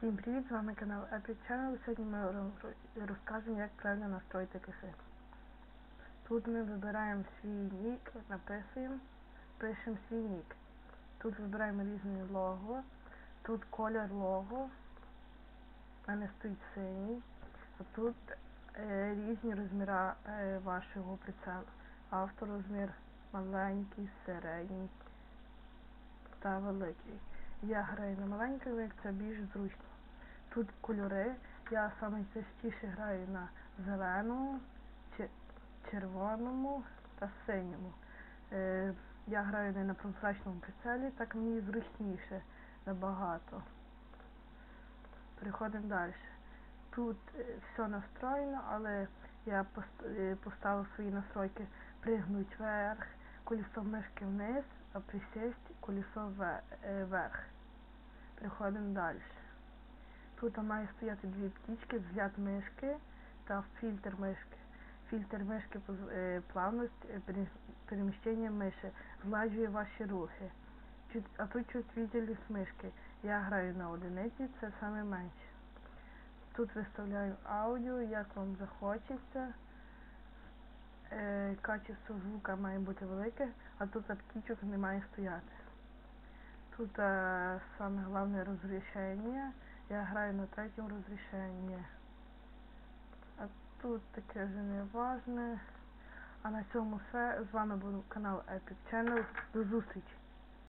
Всім привіт, з вами канал Channel. Сьогодні ми роз- розкажемо, як правильно настроїти касет. Тут ми вибираємо свій нік, написуємо, пишемо свій нік. Тут вибираємо різне лого. Тут колір лого. У мене стоїть синій. Тут е, різні розміри е, вашого прицелу. Авторозмір маленький, середній та великий. Я граю на маленькому, як це більш зручно. Тут кольори. Я саме частіше граю на зеленому, червоному та синьому. Е, я граю не на прозрачному прицелі, так мені зручніше набагато. Переходимо далі. Тут е, все настроєно, але я е, поставив свої настройки пригнуть вверх, колесо мишки вниз, а присесть колесо е, вверх. Переходимо далі. Тут має стояти дві птічки, взгляд мишки та фільтр мишки. Фільтр мишки е, плавність е, переміщення миші, зладжує ваші рухи. А тут чувствительність мишки. Я граю на одиниці, це саме менше. Тут виставляю аудіо, як вам захочеться. Е, качество звука має бути велике, а тут птічок не має стояти. Тут е, саме головне розрішення. Я граю на третьому розрішенні. А тут таке вже не важне. А на цьому все. З вами був канал Epic Channel. До зустрічі!